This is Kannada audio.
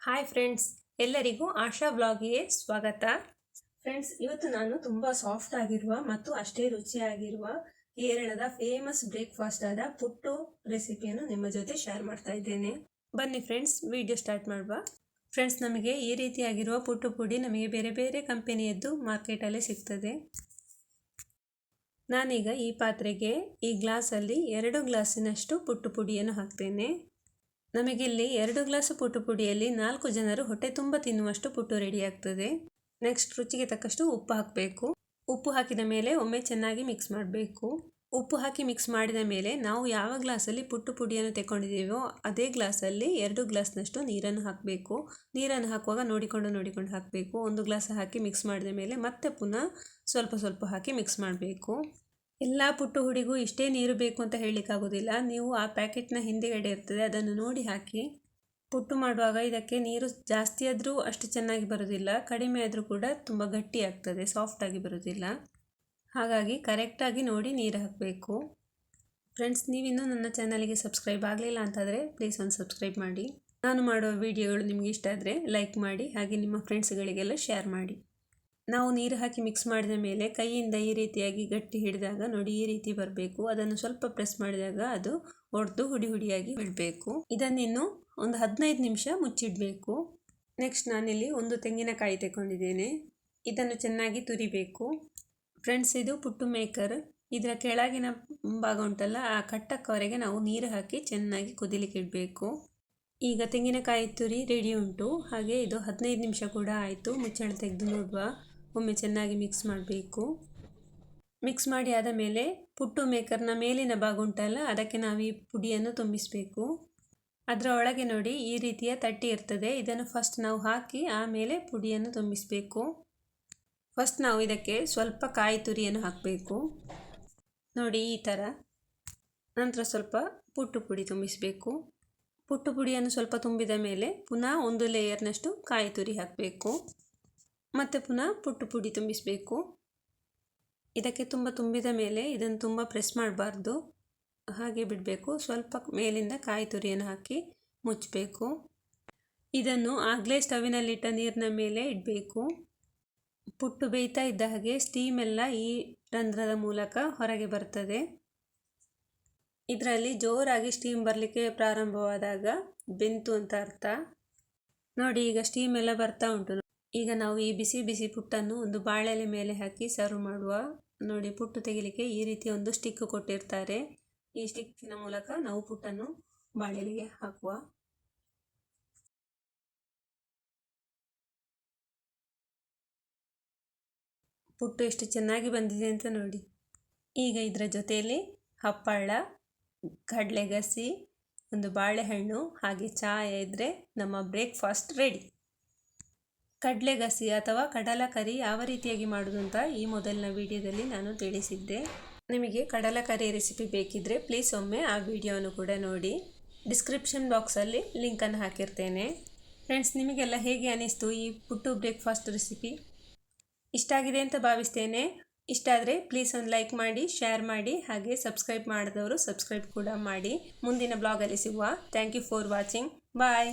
ಹಾಯ್ ಫ್ರೆಂಡ್ಸ್ ಎಲ್ಲರಿಗೂ ಆಶಾ ಬ್ಲಾಗಿಗೆ ಸ್ವಾಗತ. ಫ್ರೆಂಡ್ಸ್ ಇವತ್ತು ನಾನು ತುಂಬ ಸಾಫ್ಟ್ ಆಗಿರುವ ಮತ್ತು ಅಷ್ಟೇ ರುಚಿಯಾಗಿರುವ ಕೇರಳದ ಫೇಮಸ್ ಬ್ರೇಕ್ಫಾಸ್ಟ್ ಆದ ಪುಟ್ಟು ರೆಸಿಪಿಯನ್ನು ನಿಮ್ಮ ಜೊತೆ ಶೇರ್ ಮಾಡ್ತಾ ಇದ್ದೇನೆ. ಬನ್ನಿ ಫ್ರೆಂಡ್ಸ್ ವಿಡಿಯೋ ಸ್ಟಾರ್ಟ್ ಮಾಡುವ. ಫ್ರೆಂಡ್ಸ್ ನಮಗೆ ಈ ರೀತಿಯಾಗಿರುವ ಪುಟ್ಟು ಪುಡಿ ನಮಗೆ ಬೇರೆ ಬೇರೆ ಕಂಪೆನಿಯದ್ದು ಮಾರ್ಕೆಟಲ್ಲೇ ಸಿಗ್ತದೆ. ನಾನೀಗ ಈ ಪಾತ್ರೆಗೆ ಈ ಗ್ಲಾಸಲ್ಲಿ ಎರಡು ಗ್ಲಾಸಿನಷ್ಟು ಪುಟ್ಟು ಪುಡಿಯನ್ನು ಹಾಕ್ತೇನೆ. ನಮಗಿಲ್ಲಿ ಎರಡು ಗ್ಲಾಸ್ ಪುಟ್ಟು ಪುಡಿಯಲ್ಲಿ ನಾಲ್ಕು ಜನರು ಹೊಟ್ಟೆ ತುಂಬ ತಿನ್ನುವಷ್ಟು ಪುಟ್ಟು ರೆಡಿ ಆಗ್ತದೆ. ನೆಕ್ಸ್ಟ್ ರುಚಿಗೆ ತಕ್ಕಷ್ಟು ಉಪ್ಪು ಹಾಕಬೇಕು. ಉಪ್ಪು ಹಾಕಿದ ಮೇಲೆ ಒಮ್ಮೆ ಚೆನ್ನಾಗಿ ಮಿಕ್ಸ್ ಮಾಡಬೇಕು. ಉಪ್ಪು ಹಾಕಿ ಮಿಕ್ಸ್ ಮಾಡಿದ ಮೇಲೆ ನಾವು ಯಾವ ಗ್ಲಾಸಲ್ಲಿ ಪುಟ್ಟು ಪುಡಿಯನ್ನು ತೆಕ್ಕೊಂಡಿದ್ದೀವೋ ಅದೇ ಗ್ಲಾಸಲ್ಲಿ ಎರಡು ಗ್ಲಾಸ್ನಷ್ಟು ನೀರನ್ನು ಹಾಕಬೇಕು. ನೀರನ್ನು ಹಾಕುವಾಗ ನೋಡಿಕೊಂಡು ನೋಡಿಕೊಂಡು ಹಾಕಬೇಕು. ಒಂದು ಗ್ಲಾಸ್ ಹಾಕಿ ಮಿಕ್ಸ್ ಮಾಡಿದ ಮೇಲೆ ಮತ್ತೆ ಪುನಃ ಸ್ವಲ್ಪ ಸ್ವಲ್ಪ ಹಾಕಿ ಮಿಕ್ಸ್ ಮಾಡಬೇಕು. ಎಲ್ಲ ಪುಟ್ಟು ಹುಡಿಗೂ ಇಷ್ಟೇ ನೀರು ಬೇಕು ಅಂತ ಹೇಳಲಿಕ್ಕಾಗೋದಿಲ್ಲ. ನೀವು ಆ ಪ್ಯಾಕೆಟ್ನ ಹಿಂದೆಗಡೆ ಇರ್ತದೆ, ಅದನ್ನು ನೋಡಿ ಹಾಕಿ. ಪುಟ್ಟು ಮಾಡುವಾಗ ಇದಕ್ಕೆ ನೀರು ಜಾಸ್ತಿ ಆದರೂ ಅಷ್ಟು ಚೆನ್ನಾಗಿ ಬರೋದಿಲ್ಲ, ಕಡಿಮೆ ಆದರೂ ಕೂಡ ತುಂಬ ಗಟ್ಟಿ ಆಗ್ತದೆ ಸಾಫ್ಟಾಗಿ ಬರೋದಿಲ್ಲ. ಹಾಗಾಗಿ ಕರೆಕ್ಟಾಗಿ ನೋಡಿ ನೀರು ಹಾಕಬೇಕು. ಫ್ರೆಂಡ್ಸ್, ನೀವಿನ್ನೂ ನನ್ನ ಚಾನಲಿಗೆ ಸಬ್ಸ್ಕ್ರೈಬ್ ಆಗಲಿಲ್ಲ ಅಂತಾದರೆ ಪ್ಲೀಸ್ ಒಂದು ಸಬ್ಸ್ಕ್ರೈಬ್ ಮಾಡಿ. ನಾನು ಮಾಡುವ ವಿಡಿಯೋಗಳು ನಿಮಗೆ ಇಷ್ಟ ಆದರೆ ಲೈಕ್ ಮಾಡಿ, ಹಾಗೆ ನಿಮ್ಮ ಫ್ರೆಂಡ್ಸ್ಗಳಿಗೆಲ್ಲ ಶೇರ್ ಮಾಡಿ. ನಾವು ನೀರು ಹಾಕಿ ಮಿಕ್ಸ್ ಮಾಡಿದ ಮೇಲೆ ಕೈಯಿಂದ ಈ ರೀತಿಯಾಗಿ ಗಟ್ಟಿ ಹಿಡಿದಾಗ ನೋಡಿ ಈ ರೀತಿ ಬರಬೇಕು. ಅದನ್ನು ಸ್ವಲ್ಪ ಪ್ರೆಸ್ ಮಾಡಿದಾಗ ಅದು ಒಡೆದು ಹುಡಿ ಹುಡಿಯಾಗಿ ಬಿಡಬೇಕು ಇದನ್ನಿನ್ನು ಒಂದು ಹದಿನೈದು ನಿಮಿಷ ಮುಚ್ಚಿಡಬೇಕು. ನೆಕ್ಸ್ಟ್ ನಾನಿಲ್ಲಿ ಒಂದು ತೆಂಗಿನಕಾಯಿ ತಗೊಂಡಿದ್ದೇನೆ ಇದನ್ನು ಚೆನ್ನಾಗಿ ತುರಿಬೇಕು. ಫ್ರೆಂಡ್ಸ್ ಇದು ಪುಟ್ಟು ಮೇಕರ್. ಇದರ ಕೆಳಗಿನ ಭಾಗ ಉಂಟಲ್ಲ, ಆ ಕಟ್ಟಕ್ಕವರೆಗೆ ನಾವು ನೀರು ಹಾಕಿ ಚೆನ್ನಾಗಿ ಕುದಿಲಿಕ್ಕೆ ಇಡಬೇಕು. ಈಗ ತೆಂಗಿನಕಾಯಿ ತುರಿ ರೆಡಿ ಉಂಟು. ಹಾಗೆ ಇದು ಹದಿನೈದು ನಿಮಿಷ ಕೂಡ ಆಯಿತು ಮುಚ್ಚಳ ತೆಗೆದು ನೋಡುವ. ಒಮ್ಮೆ ಚೆನ್ನಾಗಿ ಮಿಕ್ಸ್ ಮಾಡಬೇಕು. ಮಿಕ್ಸ್ ಮಾಡಿ ಆದ ಮೇಲೆ ಪುಟ್ಟು ಮೇಕರ್ನ ಮೇಲಿನ ಭಾಗ ಉಂಟಲ್ಲ, ಅದಕ್ಕೆ ನಾವು ಈ ಪುಡಿಯನ್ನು ತುಂಬಿಸಬೇಕು. ಅದರ ಒಳಗೆ ನೋಡಿ ಈ ರೀತಿಯ ತಟ್ಟಿ ಇರ್ತದೆ, ಇದನ್ನು ಫಸ್ಟ್ ನಾವು ಹಾಕಿ ಆಮೇಲೆ ಪುಡಿಯನ್ನು ತುಂಬಿಸಬೇಕು. ಫಸ್ಟ್ ನಾವು ಇದಕ್ಕೆ ಸ್ವಲ್ಪ ಕಾಯಿ ತುರಿಯನ್ನು ಹಾಕಬೇಕು. ನೋಡಿ ಈ ಥರ ನಂತರ ಸ್ವಲ್ಪ ಪುಟ್ಟು ಪುಡಿ ತುಂಬಿಸಬೇಕು. ಪುಟ್ಟು ಪುಡಿಯನ್ನು ಸ್ವಲ್ಪ ತುಂಬಿದ ಮೇಲೆ ಪುನಃ ಒಂದು ಲೇಯರ್ನಷ್ಟು ಕಾಯಿ ತುರಿ ಹಾಕಬೇಕು. ಮತ್ತು ಪುನಃ ಪುಟ್ಟು ಪುಡಿ ತುಂಬಿಸಬೇಕು. ಇದಕ್ಕೆ ತುಂಬ ತುಂಬಿದ ಮೇಲೆ ಇದನ್ನು ತುಂಬ ಪ್ರೆಸ್ ಮಾಡಬಾರ್ದು. ಹಾಗೆ ಬಿಡಬೇಕು. ಸ್ವಲ್ಪ ಮೇಲಿಂದ ಕಾಯಿ ತುರಿಯನ್ನು ಹಾಕಿ ಮುಚ್ಚಬೇಕು. ಇದನ್ನು ಆಗಲೇ ಸ್ಟವಿನಲ್ಲಿಟ್ಟ ನೀರಿನ ಮೇಲೆ ಇಡಬೇಕು. ಪುಟ್ಟು ಬೇಯ್ತಾ ಇದ್ದ ಹಾಗೆ ಸ್ಟೀಮ್ ಎಲ್ಲ ಈ ರಂಧ್ರದ ಮೂಲಕ ಹೊರಗೆ ಬರ್ತದೆ. ಇದರಲ್ಲಿ ಜೋರಾಗಿ ಸ್ಟೀಮ್ ಬರಲಿಕ್ಕೆ ಪ್ರಾರಂಭವಾದಾಗ ಬೆಂತು ಅಂತ ಅರ್ಥ. ನೋಡಿ, ಈಗ ಸ್ಟೀಮ್ ಎಲ್ಲ ಬರ್ತಾ ಉಂಟು. ಈಗ ನಾವು ಈ ಬಿಸಿ ಬಿಸಿ ಪುಟ್ಟನ್ನು ಒಂದು ಬಾಳೆಲೆ ಮೇಲೆ ಹಾಕಿ ಸರ್ವ್ ಮಾಡುವ. ನೋಡಿ, ಪುಟ್ಟು ತೆಗಿಲಿಕ್ಕೆ ಈ ರೀತಿ ಒಂದು ಸ್ಟಿಕ್ ಕೊಟ್ಟಿರ್ತಾರೆ. ಈ ಸ್ಟಿಕ್ಕಿನ ಮೂಲಕ ನಾವು ಪುಟ್ಟನ್ನು ಬಾಳೆಲೆಗೆ ಹಾಕುವ. ಪುಟ್ಟು ಎಷ್ಟು ಚೆನ್ನಾಗಿ ಬಂದಿದೆ ಅಂತ ನೋಡಿ. ಈಗ ಇದರ ಜೊತೆಯಲ್ಲಿ ಹಪ್ಪಳ ಕಡಲೆಗಸಿ, ಒಂದು ಬಾಳೆಹಣ್ಣು, ಹಾಗೆ ಚಾಯ ಇದ್ದರೆ ನಮ್ಮ ಬ್ರೇಕ್ಫಾಸ್ಟ್ ರೆಡಿ ಕಡಲೆಗಸಿ ಅಥವಾ ಕಡಲಕರಿ ಯಾವ ರೀತಿಯಾಗಿ ಮಾಡೋದು ಅಂತ ಈ ಮೊದಲಿನ ವಿಡಿಯೋದಲ್ಲಿ ನಾನು ತಿಳಿಸಿದ್ದೆ. ನಿಮಗೆ ಕಡಲಕರಿ ರೆಸಿಪಿ ಬೇಕಿದ್ದರೆ ಪ್ಲೀಸ್ ಒಮ್ಮೆ ಆ ವಿಡಿಯೋವನ್ನು ಕೂಡ ನೋಡಿ. ಡಿಸ್ಕ್ರಿಪ್ಷನ್ ಬಾಕ್ಸಲ್ಲಿ ಲಿಂಕನ್ನು ಹಾಕಿರ್ತೇನೆ. ಫ್ರೆಂಡ್ಸ್ ನಿಮಗೆಲ್ಲ ಹೇಗೆ ಅನಿಸ್ತು ಈ ಪುಟ್ಟು ಬ್ರೇಕ್ಫಾಸ್ಟ್ ರೆಸಿಪಿ ಇಷ್ಟ ಆಗಿದೆ ಅಂತ ಭಾವಿಸ್ತೇನೆ. ಇಷ್ಟ ಆದರೆ ಪ್ಲೀಸ್ ಒಂದು ಲೈಕ್ ಮಾಡಿ ಶೇರ್ ಮಾಡಿ, ಹಾಗೆ ಸಬ್ಸ್ಕ್ರೈಬ್ ಮಾಡಿದವರು ಸಬ್ಸ್ಕ್ರೈಬ್ ಕೂಡ ಮಾಡಿ. ಮುಂದಿನ ಬ್ಲಾಗಲ್ಲಿ ಸಿಗುವ. Thank you for watching bye